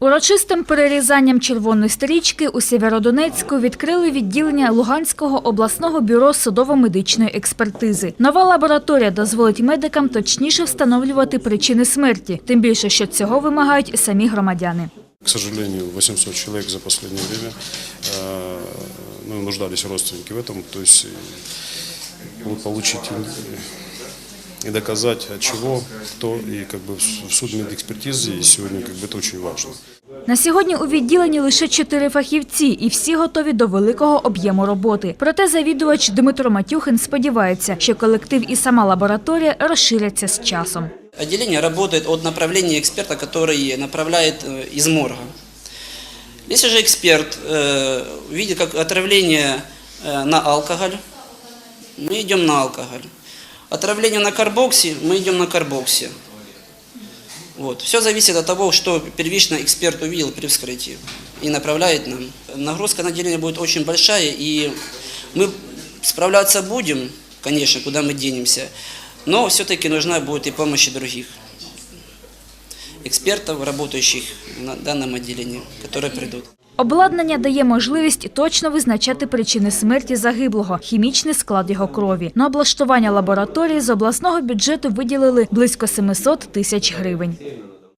Урочистим перерізанням червоної стрічки у Сєвєродонецьку відкрили відділення Луганського обласного бюро судово-медичної експертизи. Нова лабораторія дозволить медикам точніше встановлювати причини смерті, тим більше, що цього вимагають самі громадяни. К сожалению, 800 человек за последнее время э, ну, нуждались родственники в этом, то есть э, вот получить и- и доказать от чего, кто и как бы в судмедэкспертизе сегодня как бы это очень важно. На сьогодні у відділенні лише чотири фахівці, і всі готові до великого об'єму роботи. Проте завідувач Дмитро Матюхин сподівається, що колектив і сама лабораторія розширяться з часом. Отделение работает от направления эксперта, который направляет э, из морга. Если же эксперт э, видит как отравление э, на алкоголь, мы идем на алкоголь. Отравление на карбокси, мы идем на карбокси. Вот. Все зависит от того, что первично эксперт увидел при вскрытии и направляет нам. Нагрузка на отделение будет очень большая, и мы справляться будем, конечно, куда мы денемся, но все-таки нужна будет и помощь других экспертов, работающих на данном отделении, которые придут. Обладнання дає можливість точно визначати причини смерті загиблого, хімічний склад його крові. На облаштування лабораторії з обласного бюджету виділили близько 700 тисяч гривень.